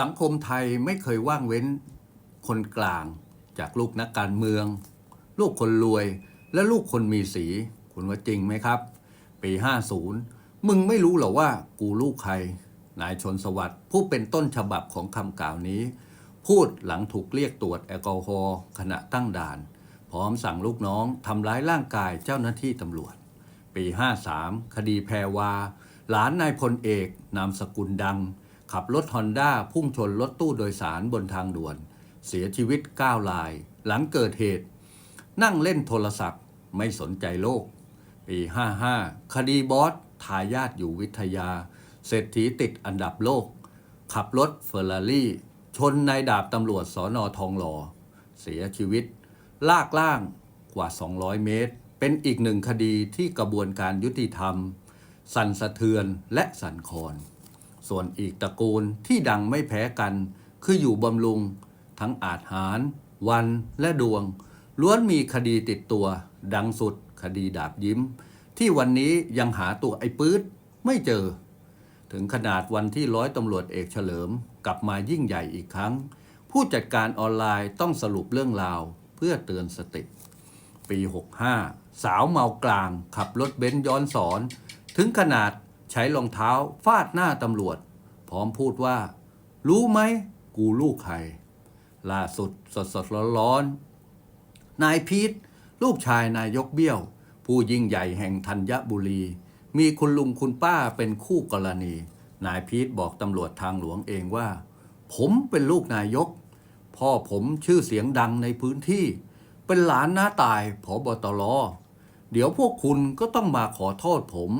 สังคมไทยไม่เคยว่างเว้นคนกลาง จากลูกนักการเมือง ลูกคนรวย และลูกคนมีสี คุณว่าจริงไหมครับ ปี 50 มึงไม่รู้เหรอว่ากูลูกใคร นายชนสวัสดิ์ผู้เป็นต้นฉบับของคำกล่าวนี้ พูดหลังถูกเรียกตรวจแอลกอฮอล์ขณะตั้งด่าน พร้อมสั่งลูกน้องทำร้ายร่างกายเจ้าหน้าที่ตำรวจ ปี 53 คดีแพรวา หลานนายพลเอก นามสกุลดัง ขับรถฮอนด้าพุ่งชนรถตู้โดยสารบนทางด่วน เสียชีวิต 9 ราย หลังเกิดเหตุ นั่งเล่นโทรศัพท์ ไม่สนใจโลก ปี 55 คดีบอสทายาทอยู่วิทยา เศรษฐีติดอันดับโลก ขับรถเฟอร์รารี่ ชนนายดาบตำรวจสอนอทองหล่อเสียชีวิต ลากล่างกว่า 200 เมตร เป็นอีกหนึ่งคดีที่กระบวนการยุติธรรม สั่นสะเทือนและสั่นคลอน ส่วนอีกตระกูลที่ดังไม่แพ้กัน คืออยู่บำรุง ทั้งอาจหาร วันและดวง ล้วนมีคดีติดตัว ดังสุดคดีดาบยิ้ม ที่วันนี้ยังหาตัวไอ้ปื๊ดไม่เจอ ถึงขนาดวันที่ร้อยตำรวจเอกเฉลิม กลับมายิ่งใหญ่อีกครั้ง ผู้จัดการออนไลน์ต้องสรุปเรื่องราวเพื่อเตือนสติ ปี 65 สาวเมากลางขับรถเบนซ์ย้อนสอน ถึงขนาด ใช้รองเท้าฟาดหน้าตำรวจ พร้อมพูดว่า รู้ไหม กูลูกใคร ล่าสุดสดสดร้อนร้อนๆนายพีทลูกชายนายกเบี้ยว ผู้ยิ่งใหญ่แห่งธัญบุรี มีคุณลุงคุณป้าเป็นคู่กรณี นายพีทบอกตำรวจทางหลวงเองว่า ผมเป็นลูกนายก พ่อผมชื่อเสียงดังในพื้นที่ เป็นหลานหน้าตายผอบตรเดี๋ยวพวกคุณก็ต้องมาขอโทษผม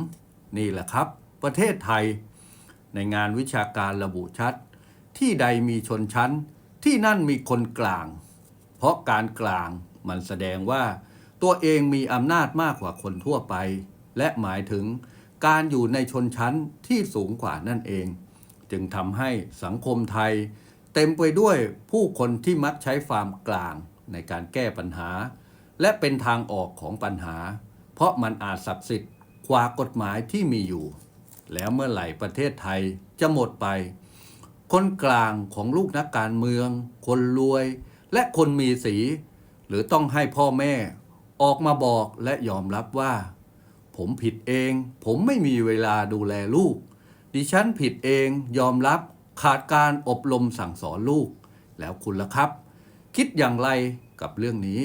นี่แหละครับ ประเทศไทย ในงานวิชาการระบุชัด ที่ใดมีชนชั้น ที่นั่นมีคนกลาง เพราะการกลางมันแสดงว่าตัวเองมีอำนาจมากกว่าคนทั่วไป และหมายถึงการอยู่ในชนชั้นที่สูงกว่านั่นเอง จึงทำให้สังคมไทย เต็มไปด้วยผู้คนที่มักใช้ความกลางในการแก้ปัญหา และเป็นทางออกของปัญหา เพราะมันอาจศักดิ์สิทธิ์กว่ากฎหมายที่มีอยู่ แล้วเมื่อไหร่ประเทศไทยจะหมดไป คนกลางของลูกนักการเมือง คนรวย และคนมีสี หรือต้องให้พ่อแม่ออกมาบอกและยอมรับว่า ผมผิดเอง ผมไม่มีเวลาดูแลลูก ดิฉันผิดเองยอมรับขาดการอบรมสั่งสอนลูก แล้วคุณล่ะครับ คิดอย่างไรกับเรื่องนี้